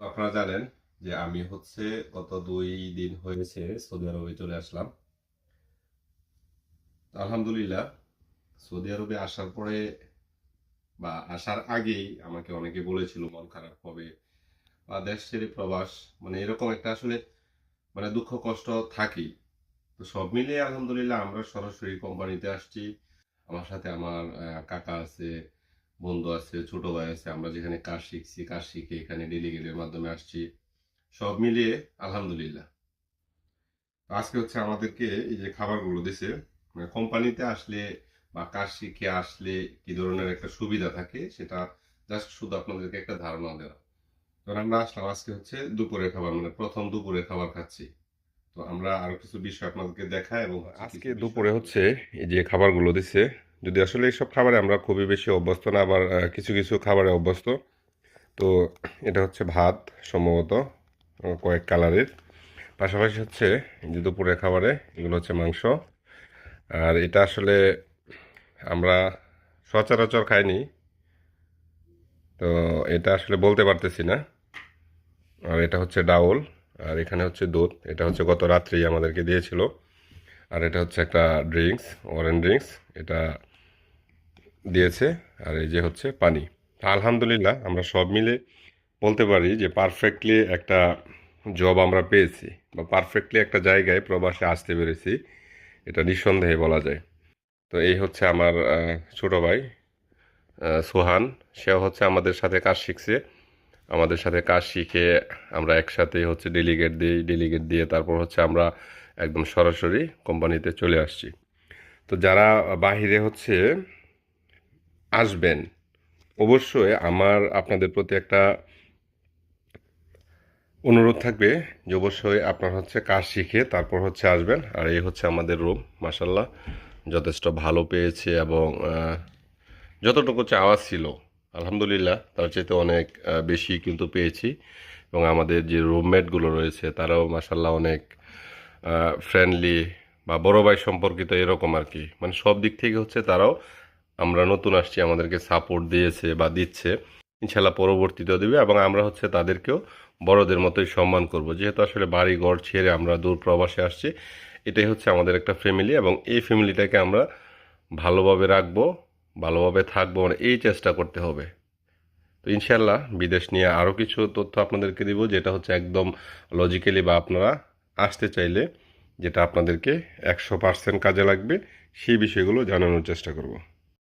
আপনারা জানেন যে আমি হচ্ছে গত দুই দিন হয়েছে সৌদি আরবে চলে আসলাম। আলহামদুলিল্লাহ, সৌদি আরবে আসার পরে বা আসার আগেই আমাকে অনেকে বলেছিল মন খারাপ হবে বা দেশ ছেড়ে প্রবাস মানে এরকম একটা আসলে মানে দুঃখ কষ্ট থাকেই। তো সব মিলিয়ে আলহামদুলিল্লাহ আমরা সরাসরি কোম্পানিতে আসছি। আমার সাথে আমার কাকা আছে বন্ধু আছে ছোট ভাই আছে আমরা যেখানে কাজ শিখছি কাজ শিখে এখানে ডেলিগেটের মাধ্যমে আসছি। সব মিলিয়ে আলহামদুলিল্লাহ। আজকে হচ্ছে আমাদেরকে এই যে খাবারগুলো দিছে মানে কোম্পানিতে আসলে বা কাজ শিখে আসলে কি ধরনের একটা সুবিধা থাকে সেটা জাস্ট শুধু আপনাদেরকে একটা ধারণা দেওয়া। তো আমরা আসলাম আজকে হচ্ছে দুপুরের খাবার মানে প্রথম দুপুরের খাবার খাচ্ছি। তো আমরা আরও কিছু বিষয় আপনাদেরকে দেখাই এবং আজকে দুপুরে হচ্ছে এই যে খাবারগুলো দিছে যদি আসলে এইসব খাবারে আমরা খুবই বেশি অভ্যস্ত না, আবার কিছু কিছু খাবারে অভ্যস্ত, তো এটা হচ্ছে ভাত সম্ভবত কয়েক কালারের। পাশাপাশি হচ্ছে যে দুপুরের খাবারে এগুলো হচ্ছে মাংস। আর এটা আসলে আমরা সচরাচর খাইনি, তো এটা আসলে বলতে পারতেছি না। আর এটা হচ্ছে ডাউল, আর এখানে হচ্ছে দুধ, এটা হচ্ছে গত রাত্রেই আমাদেরকে দিয়েছিল। আর এটা হচ্ছে একটা ড্রিঙ্কস, অরেঞ্জ ড্রিঙ্কস, এটা দিয়েছে, আর এই যে হচ্ছে পানি। আলহামদুলিল্লাহ আমরা সব মিলে বলতে পারি যে পারফেক্টলি একটা জব আমরা পেয়েছি, বা পারফেক্টলি একটা জায়গায় প্রবাসে আসতে পেরেছি, এটা নিঃসন্দেহে বলা যায়। তো এই হচ্ছে আমার ছোট ভাই সোহান। সেও হচ্ছে আমাদের সাথে কাজ শিখছে। আমাদের সাথে কাজ শিখে আমরা একসাথে হচ্ছে ডেলিগেট দিই ডেলিগেট দিয়ে তারপর হচ্ছে আমরা একদম সরাসরি কোম্পানিতে চলে আসছি। তো যারা বাহিরে হচ্ছে আসবেন। অবশ্যই আমার, আপনাদের প্রতি একটা অনুরোধ থাকবে যে অবশ্যই আপনার হচ্ছে কাজ শিখে তারপর হচ্ছে আসবেন। আর এই হচ্ছে আমাদের রুম মাসাল্লাহ যথেষ্ট ভালো পেয়েছে এবং যতটুকু চাওয়া ছিল, আলহামদুলিল্লাহ, তার চাইতে অনেক বেশি কিন্তু পেয়েছি। এবং আমাদের যে রুমমেটগুলো রয়েছে, তারাও মাসাল্লাহ অনেক ফ্রেন্ডলি বা বড় ভাই সম্পর্কিত এরকম আর কি। মানে সব দিক থেকে হচ্ছে তারাও আমরা নতুন আসছি, আমাদেরকে সাপোর্ট দিয়েছে বা দিচ্ছে ইনশাল্লাহ পরবর্তীতেও দিবে এবং আমরা হচ্ছে তাদেরকেও বড়দের মতোই সম্মান করব। যেহেতু আসলে বাড়ি ঘর ছেড়ে আমরা দূর প্রবাসে আসছি, এটাই হচ্ছে আমাদের একটা ফ্যামিলি এবং এই ফ্যামিলিটাকে আমরা ভালোভাবে রাখব, ভালোভাবে থাকব মানে এই চেষ্টা করতে হবে। তো ইনশাল্লাহ বিদেশ নিয়ে আরও কিছু তথ্য আপনাদেরকে দিব, যেটা হচ্ছে একদম লজিক্যালি বা আপনারা আসতে চাইলে যেটা আপনাদেরকে একশো পার্সেন্ট কাজে লাগবে, সেই বিষয়গুলো জানানোর চেষ্টা করব।